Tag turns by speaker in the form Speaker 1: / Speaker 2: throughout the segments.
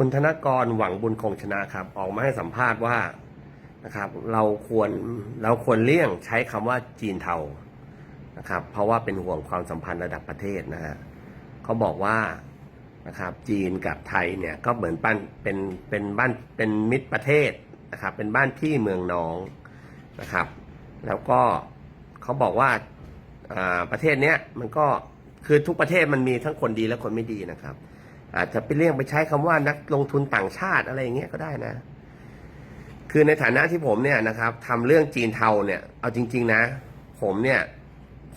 Speaker 1: คุณธนกรหวังบุญคงชนะครับ ออกมาให้สัมภาษณ์ว่านะครับ เราควรเราควรเลี่ยงใช้คำว่าจีนเทานะครับ เพราะว่าเป็นห่วงความสัมพันธ์ระดับประเทศนะฮะเขาบอกว่านะครับ จีนกับไทยเนี่ยก็เหมือนบ้านเป็นเป็นบ้านเป็นมิตรประเทศนะครับ เป็นบ้านพี่เมืองน้องนะครับ แล้วก็เขาบอกว่าอ่าประเทศเนี้ยมันก็คือทุกประเทศมันมีทั้งคนดีและคนไม่ดีนะครับ อาจจะไปเลี่ยงไปใช้คำว่านักลงทุนต่างชาติอะไรอย่างเงี้ยก็ได้นะ คือในฐานะที่ผมเนี่ยนะครับทำเรื่องจีนเทาเนี่ยเอาจริง ๆ นะ ผมเนี่ย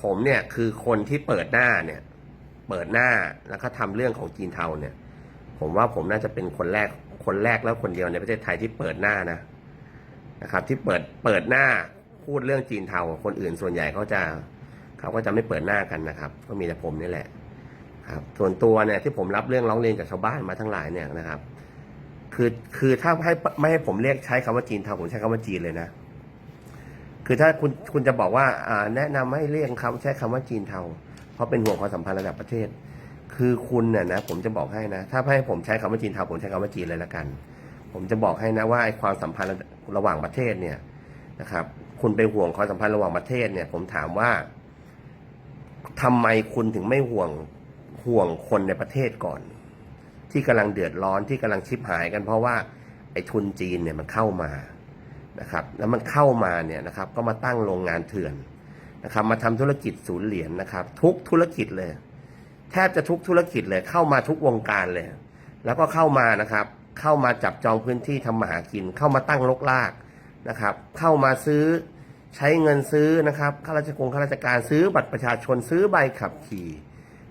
Speaker 1: ผมเนี่ยคือคนที่เปิดหน้าเนี่ย เปิดหน้าแล้วก็ทำเรื่องของจีนเทาเนี่ย ผมว่าผมน่าจะเป็นคนแรกคนแรกแล้วคนเดียวในประเทศไทยที่เปิดหน้านะนะครับ ที่เปิดเปิดหน้าพูดเรื่องจีนเทาคนอื่นส่วนใหญ่เขาจะเขาก็จะไม่เปิดหน้ากันนะครับ ก็มีแต่ผมนี่แหละ ครับส่วนตัวเนี่ยที่ผมรับเรื่องร้องเรียนจากชาวบ้านมาทั้งหลายเนี่ยนะครับ คือคือถ้าให้ไม่ให้ผมเรียกใช้คำว่าจีนเทาผมใช้คำว่าจีนเลยนะ คือถ้าคุณคุณจะบอกว่าอ่าแนะนำให้เรียกคำใช้คำว่าจีนเทาเพราะเป็นห่วงความสัมพันธ์ระดับประเทศ คือคุณเนี่ยนะผมจะบอกให้นะ ถ้าให้ผมใช้คำว่าจีนเทาผมใช้คำว่าจีนเลยละกัน ผมจะบอกให้นะว่าไอ้ความสัมพันธ์ระระหว่างประเทศเนี่ยนะครับ คุณไปห่วงความสัมพันธ์ระหว่างประเทศเนี่ย ผมถามว่าทำไมคุณถึงไม่ห่วง ห่วงคนในประเทศก่อน ที่กำลังเดือดร้อนที่กำลังชิบหายกัน เพราะว่าไอ้ทุนจีนเนี่ยมันเข้ามานะครับแล้วมันเข้ามาเนี่ยนะครับก็มาตั้งโรงงานเถื่อนนะครับมาทำธุรกิจศูนย์เหรียญนะครับ ทุกธุรกิจเลย แทบจะทุกธุรกิจเลยเข้ามาทุกวงการเลย แล้วก็เข้ามานะครับ เข้ามาจับจองพื้นที่ทำมาหากิน เข้ามาตั้งลกลากนะครับ เข้ามาซื้อใช้เงินซื้อนะครับข้าราชการข้าราชการซื้อบัตรประชาชนซื้อใบขับขี่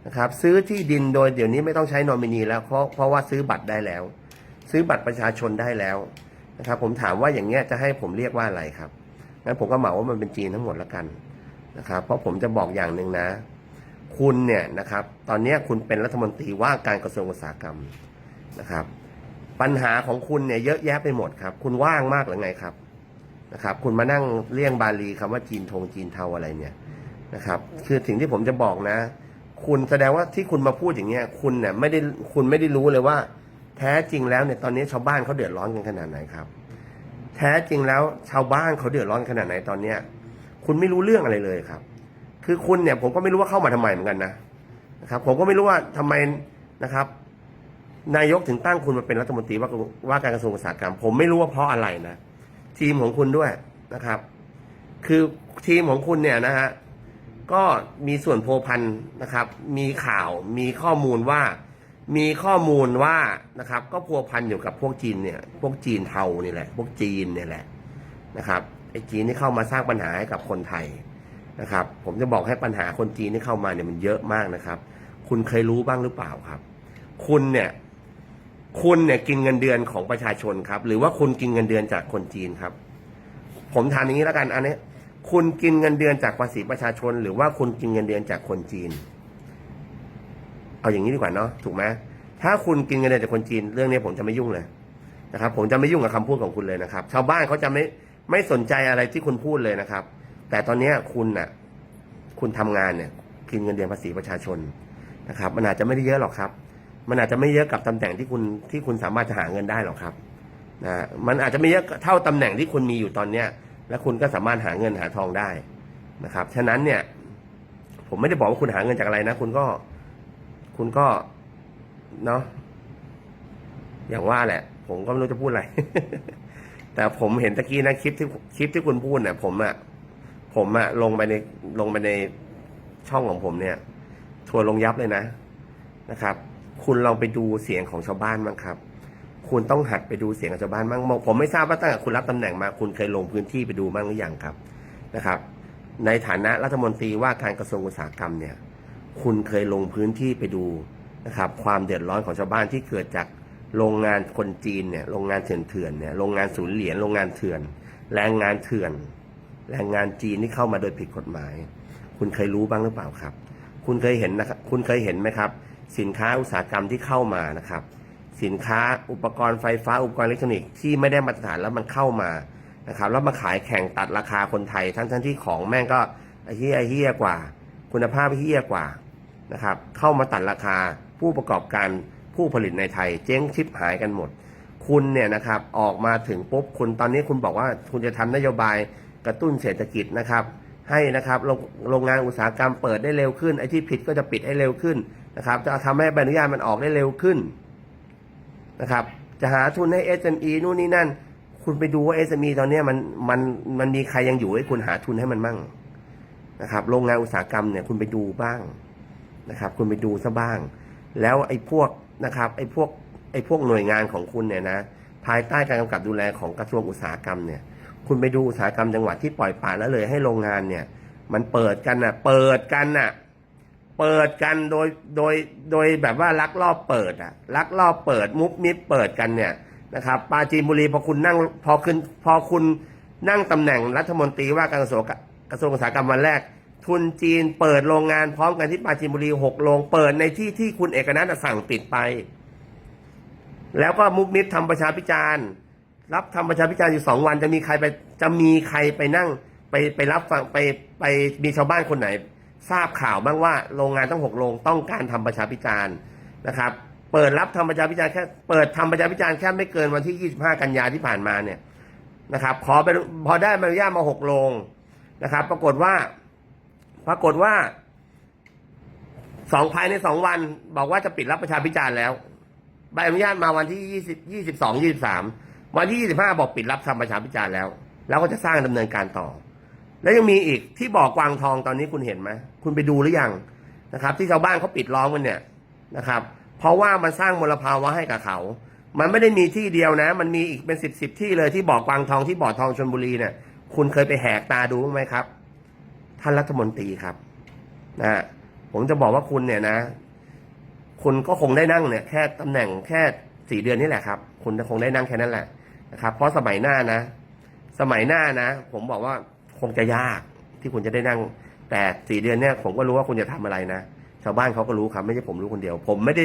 Speaker 1: นะครับซื้อที่ดินโดยเดี๋ยวนี้ไม่ต้องใช้นอมินีแล้วเพราะเพราะว่าซื้อบัตรได้แล้ว ซื้อบัตรประชาชนได้แล้วนะครับ ผมถามว่าอย่างเงี้ยจะให้ผมเรียกว่าอะไรครับงั้นผมก็เหมาว่ามันเป็นจีนทั้งหมดแล้วกันนะครับ เพราะผมจะบอกอย่างหนึ่งนะ คุณเนี่ยนะครับ ตอนนี้คุณเป็นรัฐมนตรีว่าการกระทรวงอุตสาหกรรมนะครับ ปัญหาของคุณเนี่ยเยอะแยะไปหมดครับ คุณว่างมากหรือไงครับนะครับ คุณมานั่งเลี่ยงบาลีคำว่าจีนทงจีนเทาอะไรเนี่ยนะครับ คือสิ่งที่ผมจะบอกนะ คุณแสดงว่าที่คุณมาพูดอย่างเงี้ย คุณเนี่ยไม่ได้คุณไม่ได้รู้เลยว่า แท้จริงแล้วเนี่ยตอนนี้ชาวบ้านเขาเดือดร้อนกันขนาดไหนครับ แท้จริงแล้วชาวบ้านเขาเดือดร้อนขนาดไหนตอนเนี้ย คุณไม่รู้เรื่องอะไรเลยครับ คือคุณเนี่ยผมก็ไม่รู้ว่าเข้ามาทำไมเหมือนกันนะนะครับ ผมก็ไม่รู้ว่าทำไมนะครับ นายกถึงตั้งคุณมาเป็นรัฐมนตรีว่าว่าการกระทรวงอุตสาหกรรม ผมไม่รู้ว่าเพราะอะไรนะทีมของคุณด้วยนะครับ คือทีมของคุณเนี่ยนะฮะ ก็มีส่วนโพวพันนะครับ มีข่าวมีข้อมูลว่า มีข้อมูลว่านะครับ ก็พัวพันอยู่กับพวกจีนเนี่ย พวกจีนเทานี่แหละ พวกจีนเนี่ยแหละนะครับไอ้จีนที่เข้ามาสร้างปัญหาให้กับคนไทยนะครับ ผมจะบอกให้ปัญหาคนจีนที่เข้ามาเนี่ยมันเยอะมากนะครับ คุณเคยรู้บ้างหรือเปล่าครับ คุณเนี่ยคุณเนี่ยกินเงินเดือนของประชาชนครับ หรือว่าคุณกินเงินเดือนจากคนจีนครับ ผมถามอย่างนี้แล้วกันอันนี้ คุณกินเงินเดือนจากภาษีประชาชน หรือว่าคุณกินเงินเดือนจากคนจีน เอาอย่างนี้ดีกว่าเนาะถูกไหมถ้าคุณกินเงินเดือนจากคนจีน เรื่องนี้ผมจะไม่ยุ่งเลยนะครับ ผมจะไม่ยุ่งกับคำพูดของคุณเลยนะครับ ชาวบ้านเขาจะไม่ไม่สนใจอะไรที่คุณพูดเลยนะครับ แต่ตอนนี้คุณน่ะ คุณทำงานเนี่ย กินเงินเดือนภาษีประชาชนนะครับ มันอาจจะไม่ได้เยอะหรอกครับ มันอาจจะไม่เยอะกับตำแหน่งที่คุณที่คุณสามารถจะหาเงินได้หรอกครับนะมันอาจจะไม่เยอะเท่าตำแหน่งที่คุณมีอยู่ตอนเนี้ย และคุณก็สามารถหาเงินหาทองได้นะครับ ฉะนั้นเนี่ย ผมไม่ได้บอกว่าคุณหาเงินจากอะไรนะ คุณก็ คุณก็เนาะอย่างว่าแหละ ผมก็ไม่รู้จะพูดอะไร แต่ผมเห็นตะกี้นะคลิปที่คลิปที่คุณพูดเนี่ยผมอะผมอะลงไปในลงไปในช่องของผมเนี่ยทัวลงยับเลยนะนะครับ คุณลองไปดูเสียงของชาวบ้านบ้างครับ คุณต้องหัดไปดูเสียงของชาวบ้านบ้างผมไม่ทราบว่าตั้งแต่คุณรับตำแหน่งมาคุณเคยลงพื้นที่ไปดูบ้างหรือยังครับนะครับ ในฐานะรัฐมนตรีว่าการกระทรวงอุตสาหกรรมเนี่ย คุณเคยลงพื้นที่ไปดูนะครับ ความเดือดร้อนของชาวบ้านที่เกิดจากโรงงานคนจีนเนี่ยโรงงานเถื่อนๆเนี่ยโรงงานศูนย์เหรียญโรงงานเถื่อน แรงงานเถื่อน แรงงานจีนที่เข้ามาโดยผิดกฎหมาย คุณเคยรู้บ้างหรือเปล่าครับ คุณเคยเห็นนะครับคุณเคยเห็นไหมครับ สินค้าอุตสาหกรรมที่เข้ามานะครับ สินค้าอุปกรณ์ไฟฟ้าอุปกรณ์อิเล็กทรอนิกส์ที่ไม่ได้มาตรฐานแล้วมันเข้ามานะครับแล้วมาขายแข่งตัดราคาคนไทย ทั้งทั้งที่ของแม่งก็ไอ้เฮี้ยไอ้เฮี้ยกว่า คุณภาพเฮี้ยกว่านะครับเข้ามาตัดราคาผู้ประกอบการผู้ผลิตในไทย เจ๊งชิบหายกันหมด คุณเนี่ยนะครับออกมาถึงปุ๊บคุณตอนนี้คุณบอกว่าคุณจะทำนโยบายกระตุ้นเศรษฐกิจนะครับ ให้นะครับโรงงานอุตสาหกรรมเปิดได้เร็วขึ้นไอ้ที่ผิดก็จะปิดให้เร็วขึ้นนะครับจะทำให้ใบอนุญาตมันออกได้เร็วขึ้น นะครับ จะหาทุนให้ SME นู่นนี่นั่น คุณไปดูว่า SME ตอนนี้มันมันมันมีใครยังอยู่ให้คุณหาทุนให้มันมั่งนะครับ โรงงานอุตสาหกรรมเนี่ยคุณไปดูบ้างนะครับ คุณไปดูซะบ้าง แล้วไอ้พวกนะครับไอ้พวกไอ้พวกหน่วยงานของคุณเนี่ยนะภายใต้การกำกับดูแลของกระทรวงอุตสาหกรรมเนี่ย คุณไปดูอุตสาหกรรมจังหวัดที่ปล่อยปละแล้วเลยให้โรงงานเนี่ย มันเปิดกันน่ะ เปิดกันน่ะ เปิดกันโดยโดยโดยแบบว่าลักลอบเปิดอะลักลอบเปิดมุบมิบเปิดกันเนี่ยนะครับปราจีนบุรีพอคุณนั่งพอคุณพอคุณนั่งตำแหน่งรัฐมนตรีว่าการกระทรวงกระทรวงอุตสาหกรรมวันแรก ทุนจีนเปิดโรงงานพร้อมกันที่ปราจีนบุรีหกโรงเปิดในที่ที่คุณเอกนัทสั่งปิดไป แล้วก็มุกมิดทำประชาพิจารณ์ รับทำประชาพิจารณ์อยู่สองวันจะมีใครไปจะมีใครไปนั่งไปไปรับฟังไปไปมีชาวบ้านคนไหน ทราบข่าวบ้างว่าโรงงานต้องหกโรงต้องการทำประชาพิจารณ์นะครับ เปิดรับทำประชาพิจารณ์แค่เปิดทำประชาพิจารณ์แค่ไม่เกินวันที่ 25 กันยาที่ผ่านมาเนี่ยนะครับขอไปพอได้ใบอนุญาตมาหกโรงนะครับ ปรากฏว่า ปรากฏว่าสองภายในสองวันบอกว่าจะปิดรับประชาพิจารณ์แล้วใบอนุญาตมาวันที่ยี่สิบยี่สิบสองยี่สิบสามวันที่ยี่สิบห้าบอกปิดรับทำประชาพิจารณ์แล้ว แล้วก็จะสร้างดำเนินการต่อ แล้วยังมีอีกที่บ่อกวางทองตอนนี้คุณเห็นไหมคุณไปดูหรือยังนะครับ ที่ชาวบ้านเขาปิดล้อมกันเนี่ยนะครับ เพราะว่ามันสร้างมลภาวะให้กับเขา มันไม่ได้มีที่เดียวนะ มันมีอีกเป็นสิบสิบที่เลยที่บ่อกวางทองที่บ่อทองชนบุรีเนี่ย คุณเคยไปแหกตาดูไหมครับ ท่านรัฐมนตรีครับนะฮะผมจะบอกว่าคุณเนี่ยนะ คุณก็คงได้นั่งเนี่ย แค่ตำแหน่งแค่สี่เดือนนี่แหละครับ คุณคงได้นั่งแค่นั้นแหละนะครับ เพราะสมัยหน้านะ สมัยหน้านะ ผมบอกว่า คงจะยากที่คุณจะได้นั่ง แต่สี่เดือนเนี่ยผมก็รู้ว่าคุณจะทำอะไรนะ ชาวบ้านเขาก็รู้ครับไม่ใช่ผมรู้คนเดียว ผมไม่ได้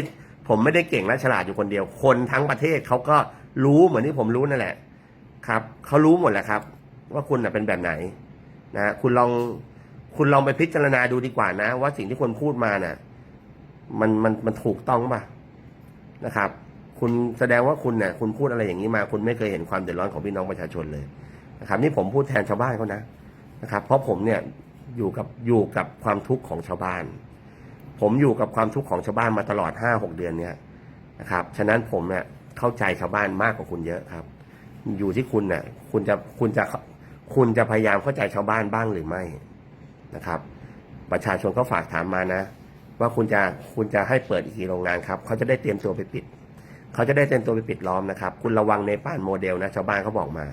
Speaker 1: ผมไม่ได้เก่งและฉลาดอยู่คนเดียว คนทั้งประเทศเขาก็รู้เหมือนที่ผมรู้นั่นแหละ ครับเขารู้หมดแหละครับ ว่าคุณน่ะเป็นแบบไหนนะคุณลองคุณลองไปพิจารณาดูดีกว่านะ ว่าสิ่งที่คนพูดมาน่ะมันมันมันถูกต้องป่ะนะครับ คุณแสดงว่าคุณเนี่ยคุณพูดอะไรอย่างนี้มา คุณไม่เคยเห็นความเดือดร้อนของพี่น้องประชาชนเลยนะครับ นี่ผมพูดแทนชาวบ้านเขานะ นะครับ เพราะผมเนี่ยอยู่กับอยู่กับความทุกข์ของชาวบ้าน ผมอยู่กับความทุกข์ของชาวบ้านมาตลอดห้าหกเดือนเนี่ยนะครับ ฉะนั้นผมเนี่ยเข้าใจชาวบ้านมากกว่าคุณเยอะครับ อยู่ที่คุณเนี่ยคุณจะคุณจะคุณจะพยายามเข้าใจชาวบ้านบ้างหรือไม่นะครับ ประชาชนก็ฝากถามมานะ ว่าคุณจะคุณจะให้เปิดอีกกี่โรงงานครับเขาจะได้เตรียมตัวไปปิด เขาจะได้เตรียมตัวไปปิดล้อมนะครับ คุณระวังในป่านโมเดลนะชาวบ้านเขาบอกมา